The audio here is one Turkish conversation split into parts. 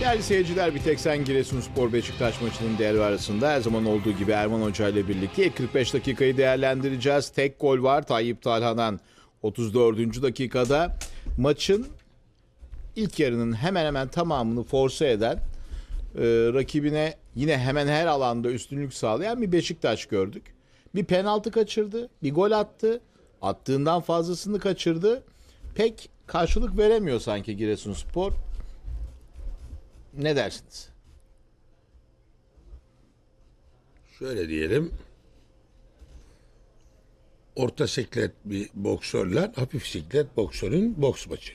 Değerli seyirciler bir tek sen Giresunspor Beşiktaş maçının arasında her zaman olduğu gibi Erman Hoca ile birlikte 45 dakikayı değerlendireceğiz. Tek gol var Tayyip Talha'dan 34. dakikada maçın ilk yarının hemen hemen tamamını force eden e, rakibine yine hemen her alanda üstünlük sağlayan bir Beşiktaş gördük. Bir penaltı kaçırdı, bir gol attı. Attığından fazlasını kaçırdı. Pek karşılık veremiyor sanki Giresunspor. Ne dersiniz? Şöyle diyelim. Orta siklet bir boksörle hafif siklet boksörün boks maçı.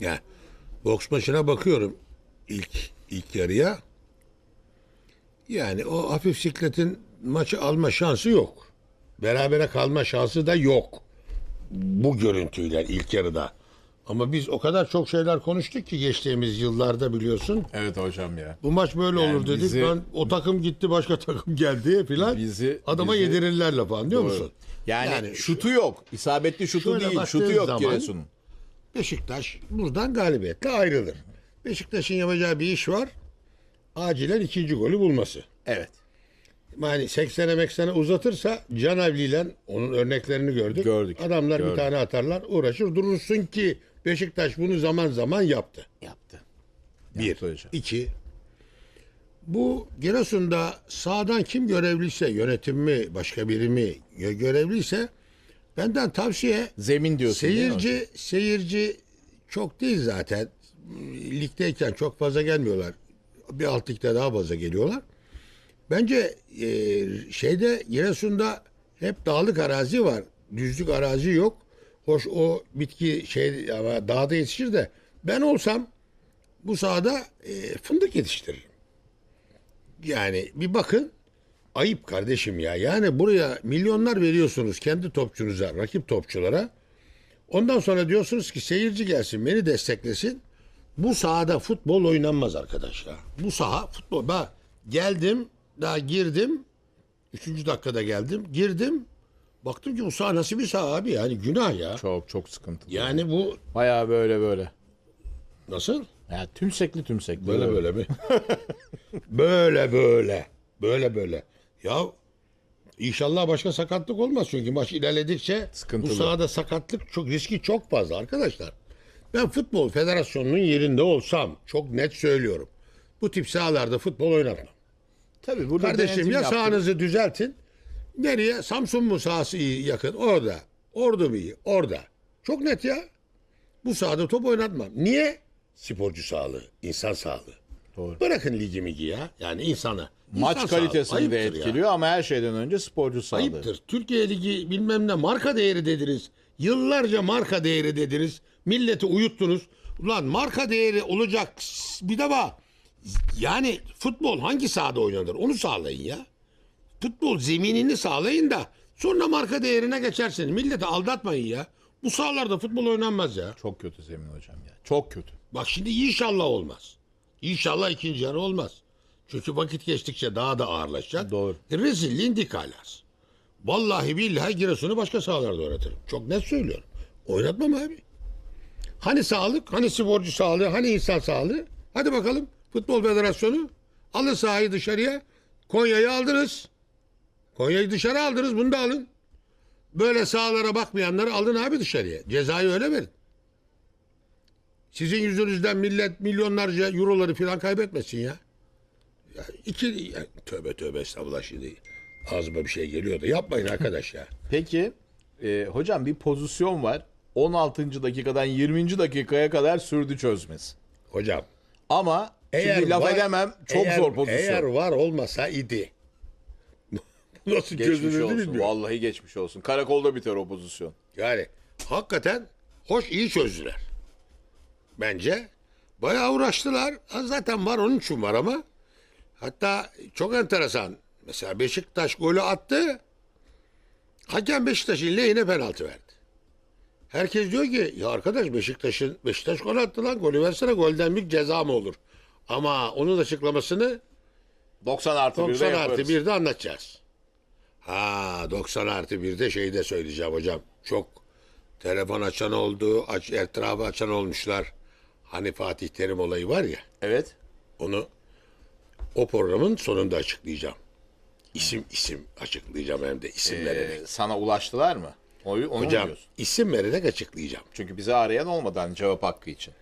Yani boks maçına bakıyorum ilk ilk yarıya. Yani o hafif sikletin maçı alma şansı yok. Berabere kalma şansı da yok. Bu görüntüyle ilk yarıda. Ama biz o kadar çok şeyler konuştuk ki geçtiğimiz yıllarda biliyorsun. Evet hocam ya. Bu maç böyle Yani olur dedik. bizi- Ben o takım gitti başka takım geldi filan. Bizi- Adama bizi- yedirirler lafı anlıyor musun? Yani, Yani şutu yok. İsabetli şutu Şöyle değil. baktığın Şutu yok zaman- Giresun'un. Beşiktaş buradan galibiyetle ayrılır. Beşiktaş'ın yapacağı bir iş var. Acilen ikinci golü bulması. Evet. Yani 80'e 80'e uzatırsa Canavli'yle onun örneklerini gördük. Gördük, Adamlar gördük. bir tane atarlar uğraşır durursun ki Beşiktaş bunu zaman zaman yaptı. Yaptı. Bir. Yaptı hocam. iki. Bu Giresun'da sağdan kim görevliyse yönetim mi başka biri mi gö- görevliyse benden tavsiye Zemin diyorsun değil mi hocam? seyirci seyirci çok değil zaten. Ligdeyken çok fazla gelmiyorlar. Bir alt ligde daha fazla geliyorlar. Bence e, şeyde Giresun'da hep dağlık arazi var. Düzlük arazi yok. Hoş o bitki şey ama dağda yetişir de ben olsam bu sahada e, fındık yetiştiririm. Yani bir bakın ayıp kardeşim ya. Yani buraya milyonlar veriyorsunuz kendi topçunuza, rakip topçulara. Ondan sonra diyorsunuz ki seyirci gelsin beni desteklesin. Bu sahada futbol oynanmaz arkadaş ya. Bu saha futbol. Ben geldim daha girdim. Üçüncü dakikada geldim. Girdim. Baktım ki bu saha nasıl bir saha abi yani günah ya. Çok çok sıkıntılı. Yani bu Bayağı böyle böyle. nasıl? Ya tümsekli tümsekli. Böyle böyle mi? böyle böyle. Böyle böyle. Ya inşallah başka sakatlık olmaz çünkü maç ilerledikçe Sıkıntılı. bu sahada sakatlık çok riski çok fazla arkadaşlar. Ben futbol federasyonunun yerinde olsam çok net söylüyorum. Bu tip sahalarda futbol oynatmam. Tabii burada Kardeşim denetim ya yaptı. sahanızı düzeltin. Nereye? Samsun mu sahası iyi yakın? Orada. Ordu mu iyi? Orada. Çok net ya. Bu sahada top oynatmam. Niye? Sporcu sağlığı, insan sağlığı. Doğru. Bırakın ligi migi ya. Yani insana. Maç İnsan kalitesini de Ayıptır ya. etkiliyor ama her şeyden önce sporcu sağlığı. Ayıptır. Türkiye Ligi bilmem ne marka değeri dediniz. Yıllarca marka değeri dediniz. Milleti uyuttunuz. Ulan marka değeri olacak bir de bak. Yani futbol hangi sahada oynanır onu sağlayın ya. Futbol zeminini sağlayın da sonra marka değerine geçersiniz. Milleti aldatmayın ya. Bu sahalarda futbol oynanmaz ya. Çok kötü Zemin hocam ya. Çok kötü. Bak şimdi inşallah olmaz. İnşallah ikinci yarı olmaz. Çünkü vakit geçtikçe daha da ağırlaşacak. Doğru. Rezilliğin dik alası. Vallahi billahi Giresun'u başka sahalarda oynatırım. Çok net söylüyorum. Oynatmam abi. Hani sağlık, hani sporcu sağlığı, hani insan sağlığı? Hadi bakalım Futbol Federasyonu alın sahayı dışarıya. Konya'yı aldınız. Konya'yı dışarı aldınız bunu da alın. Böyle sahalara bakmayanları alın abi dışarıya. Cezayı öyle verin. Sizin yüzünüzden millet milyonlarca euroları falan kaybetmesin ya. ya iki, ya, tövbe tövbe estağfurullah şimdi ağzıma bir şey geliyor da yapmayın arkadaş ya. Peki e, hocam bir pozisyon var. 16. dakikadan 20. dakikaya kadar sürdü çözmesi. Hocam Ama eğer şimdi laf var- edemem çok eğer- zor pozisyon. Eğer var olmasa idi. Nasıl geçmiş çözülürdü olsun. bilmiyorum. Vallahi geçmiş olsun. Karakolda biter o pozisyon. Yani hakikaten hoş iyi çözdüler. Bence bayağı uğraştılar. Ha, Zaten var onun için var ama. Hatta çok enteresan. Mesela Beşiktaş golü attı. Hakem Beşiktaş'ın lehine penaltı verdi. Herkes diyor ki ya arkadaş Beşiktaş'ın Beşiktaş gol attı lan golü versene golden bir ceza mı olur? Ama onun açıklamasını 90 artı 1'de 90 yaparız. artı 1'de anlatacağız. Ha 90 artı 1'de şeyi de söyleyeceğim hocam. Çok telefon açan oldu, aç, etrafı açan olmuşlar. Hani Fatih Terim olayı var ya. Evet. Onu o programın sonunda açıklayacağım. İsim isim açıklayacağım hem de isim Ee, vererek. sana ulaştılar mı? Onu, onu mu Hocam diyorsun? isim vererek açıklayacağım. Çünkü bizi arayan olmadan cevap hakkı için.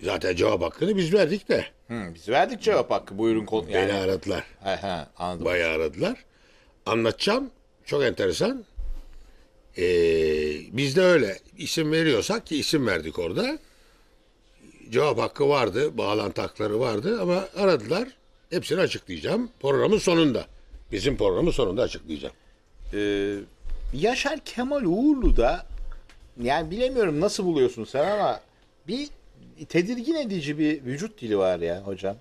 Zaten cevap hakkını biz verdik de. Hı, biz verdik cevap hakkı. Buyurun konu. Yani, Beni aradılar. he, he, anladım. Bayağı aradılar. Anlatacağım. Çok enteresan. Ee, biz de öyle isim veriyorsak ki isim verdik orada. Cevap hakkı vardı, bağlantı hakları vardı ama aradılar. Hepsini açıklayacağım. Programın sonunda. Bizim programın sonunda açıklayacağım. Ee, Yaşar Kemal Uğurlu da yani bilemiyorum nasıl buluyorsun sen ama bir tedirgin edici bir vücut dili var ya hocam.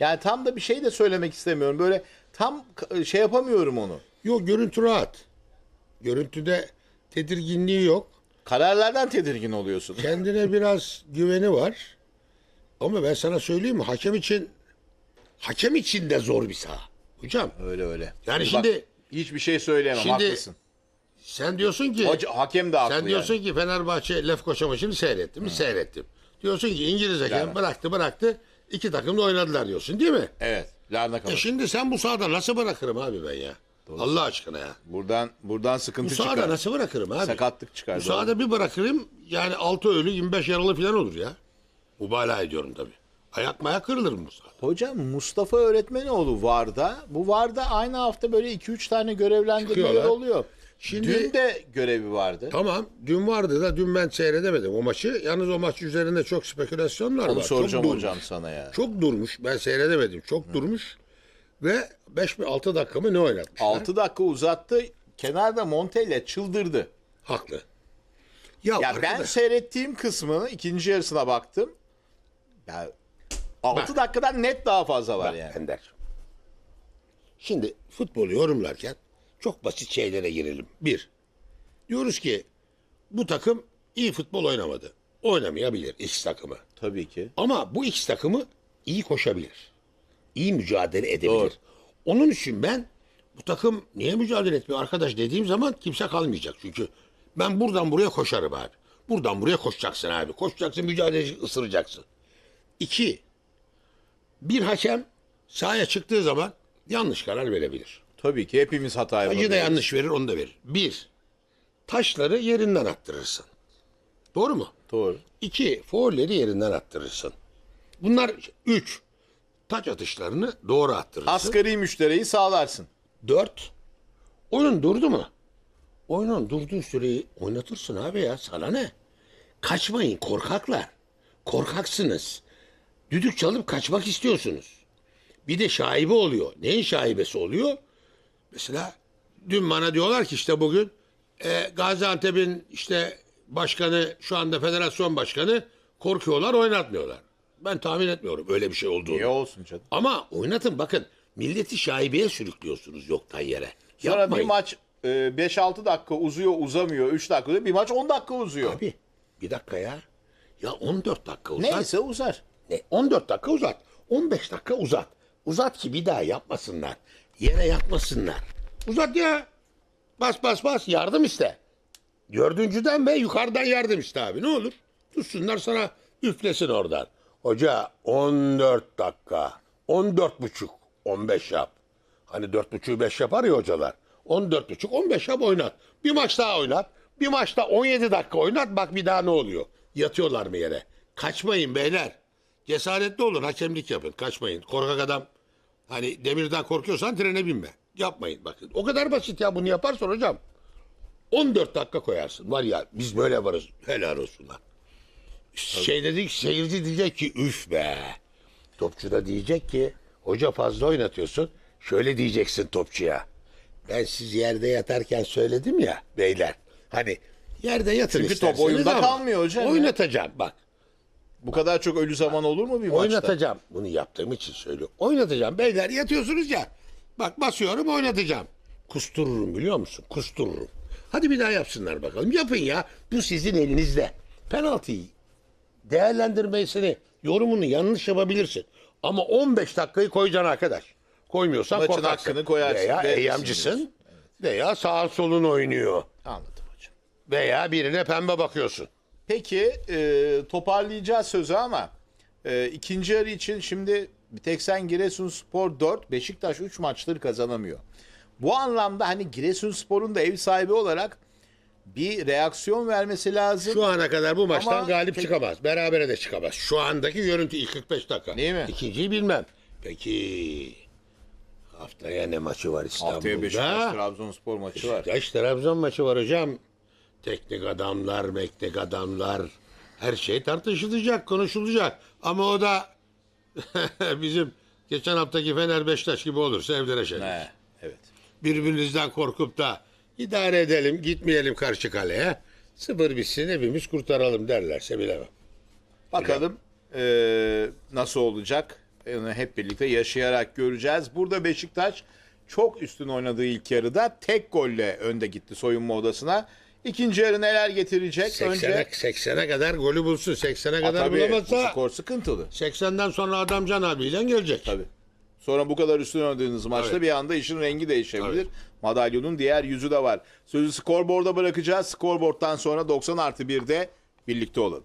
Yani tam da bir şey de söylemek istemiyorum. Böyle tam şey yapamıyorum onu. Yok görüntü rahat. Görüntüde tedirginliği yok. Kararlardan tedirgin oluyorsun. Kendine biraz güveni var. Ama ben sana söyleyeyim mi? Hakem için hakem için de zor bir saha. Hocam Öyle öyle. Yani Bak, şimdi- hiçbir şey söyleyemem. Şimdi- haklısın. sen diyorsun ki Hoca, hakem de haklı sen diyorsun yani. ki Fenerbahçe Lefkoşa maçını seyrettim mi? Seyrettim. Diyorsun ki İngiliz hakem Yani. bıraktı bıraktı. İki takım da oynadılar diyorsun değil mi? Evet. Larna E kalır. şimdi sen bu sahada nasıl bırakırım abi ben ya? Allah aşkına ya. Buradan buradan Bu sıkıntı sahada çıkar. nasıl bırakırım abi? Sakatlık çıkar. Bu sahada bir bırakırım yani 6 ölü 25 yaralı falan olur ya. Mübalağa ediyorum tabii. Ayak maya kırılırım bu sahada. Hocam Mustafa Öğretmenoğlu Varda. Bu Varda aynı hafta böyle 2-3 tane görevlendirmeler Çıkıyorlar. oluyor. Şimdi- Dün de görevi vardı. Tamam dün vardı da dün ben seyredemedim o maçı. Yalnız o maç üzerinde çok spekülasyonlar Onu var. soracağım çok durmuş. hocam sana ya. Çok durmuş. Ben seyredemedim. Çok durmuş. Ve 5 mi 6 dakika mı ne oynatmışlar? 6 dakika uzattı. Kenarda Montella çıldırdı. Haklı. Ya, Ya ben arkadaş, seyrettiğim kısmını ikinci yarısına baktım. Ya 6 Bak. dakikadan net daha fazla var yani. Ender. Şimdi futbolu yorumlarken çok basit şeylere girelim. Bir, diyoruz ki bu takım iyi futbol oynamadı. Oynamayabilir X takımı. Tabii ki. Ama bu X takımı iyi koşabilir. İyi mücadele edebilir. Doğru. Onun için ben bu takım niye mücadele etmiyor arkadaş dediğim zaman kimse kalmayacak. Çünkü ben buradan buraya koşarım abi. Buradan buraya koşacaksın abi. Koşacaksın, mücadele ısıracaksın. İki, bir hakem sahaya çıktığı zaman yanlış karar verebilir. Tabii ki hepimiz hata Hacı da yapabiliriz. yanlış verir, onu da verir. Bir, taşları yerinden attırırsın. Doğru mu? Doğru. İki, foulleri yerinden attırırsın. Bunlar üç, taç atışlarını doğru attırırsın. Asgari müşteriyi sağlarsın. Dört, oyun durdu mu? Oyunun durduğu süreyi oynatırsın abi ya. Sana ne? Kaçmayın korkaklar. Korkaksınız. Düdük çalıp kaçmak istiyorsunuz. Bir de şaibe oluyor. Neyin şaibesi oluyor? Mesela dün bana diyorlar ki işte bugün e, Gaziantep'in işte başkanı şu anda federasyon başkanı korkuyorlar oynatmıyorlar. Ben tahmin etmiyorum öyle bir şey olduğunu. Niye olsun canım? Ama oynatın bakın milleti şaibeye sürüklüyorsunuz yoktan yere. Sonra Yapmayın. bir maç e, 5-6 dakika uzuyor uzamıyor 3 dakika uzuyor. Bir maç 10 dakika uzuyor. Abi bir dakika ya. Ya 14 dakika uzat. Neyse uzar. Ne? 14 dakika uzat. 15 dakika uzat. Uzat ki bir daha yapmasınlar. Yere yatmasınlar. Uzat ya. Bas bas bas yardım iste. Dördüncüden ve yukarıdan yardım iste abi ne olur. Tutsunlar sana üflesin oradan. Hoca 14 dakika. 14 buçuk. 15 yap. Hani 4 buçuğu 5 yapar ya hocalar. 14 buçuk 15 yap oynat. Bir maç daha oynat. Bir maçta 17 dakika oynat bak bir daha ne oluyor. Yatıyorlar mı yere? Kaçmayın beyler. Cesaretli olun hakemlik yapın. Kaçmayın. Korkak adam hani demirden korkuyorsan trene binme. Yapmayın bakın. O kadar basit ya bunu yaparsan hocam. 14 dakika koyarsın. Var ya biz böyle varız. Helal olsun lan. Şey dedik seyirci diyecek ki üf be. Topçu da diyecek ki hoca fazla oynatıyorsun. Şöyle diyeceksin topçuya. Ben siz yerde yatarken söyledim ya beyler. Hani yerde yatın Çünkü top isterseniz oyunda ama kalmıyor hocam ya. Oynatacağım bak. Bu kadar çok ölü zaman olur mu bir maçta? Oynatacağım. Bunu yaptığım için söylüyorum. Oynatacağım. Beyler yatıyorsunuz ya. Bak basıyorum oynatacağım. Kustururum biliyor musun? Kustururum. Hadi bir daha yapsınlar bakalım. Yapın ya. Bu sizin elinizde. Penaltıyı değerlendirmesini, yorumunu yanlış yapabilirsin. Ama 15 dakikayı koyacaksın arkadaş. Koymuyorsan Maçın korkaksın. hakkını koyarsın, Veya verirsin. Veya sağ solun oynuyor. Anladım hocam. Veya birine pembe bakıyorsun. Peki e, toparlayacağız sözü ama e, ikinci yarı için şimdi bir tek sen Giresunspor 4, Beşiktaş 3 maçları kazanamıyor. Bu anlamda hani Giresunspor'un da ev sahibi olarak bir reaksiyon vermesi lazım. Şu ana kadar bu maçtan Ama galip peki- çıkamaz. Berabere de çıkamaz. Şu andaki görüntü ilk 45 dakika. Değil mi? İkinciyi bilmem. Peki haftaya ne maçı var Haftaya Beşiktaş İstanbul'da? Trabzonspor maçı var. Beşiktaş Trabzon maçı var hocam. Teknik adamlar, mektek adamlar her şey tartışılacak, konuşulacak. Ama o da bizim geçen haftaki Fener Beşiktaş gibi olursa evlere şey. He, evet. Birbirimizden korkup da idare edelim, gitmeyelim karşı kaleye. Sıfır bitsin hepimiz kurtaralım derlerse bilemem. Bakalım eee, nasıl olacak? Yani hep birlikte yaşayarak göreceğiz. Burada Beşiktaş çok üstün oynadığı ilk yarıda tek golle önde gitti soyunma odasına. İkinci yarı neler getirecek? 80'e Önce 80'e kadar golü bulsun. 80'e Ha, kadar tabii, bu bulamazsa skor sıkıntılı. 80'den sonra adam Can abiyle gelecek. Tabii. Sonra bu kadar üstün oynadığınız maçta Tabii. bir anda işin rengi değişebilir. Tabii. Madalyonun diğer yüzü de var. Sözü skorboarda bırakacağız. Skorboardtan sonra 90 artı 1'de birlikte olalım.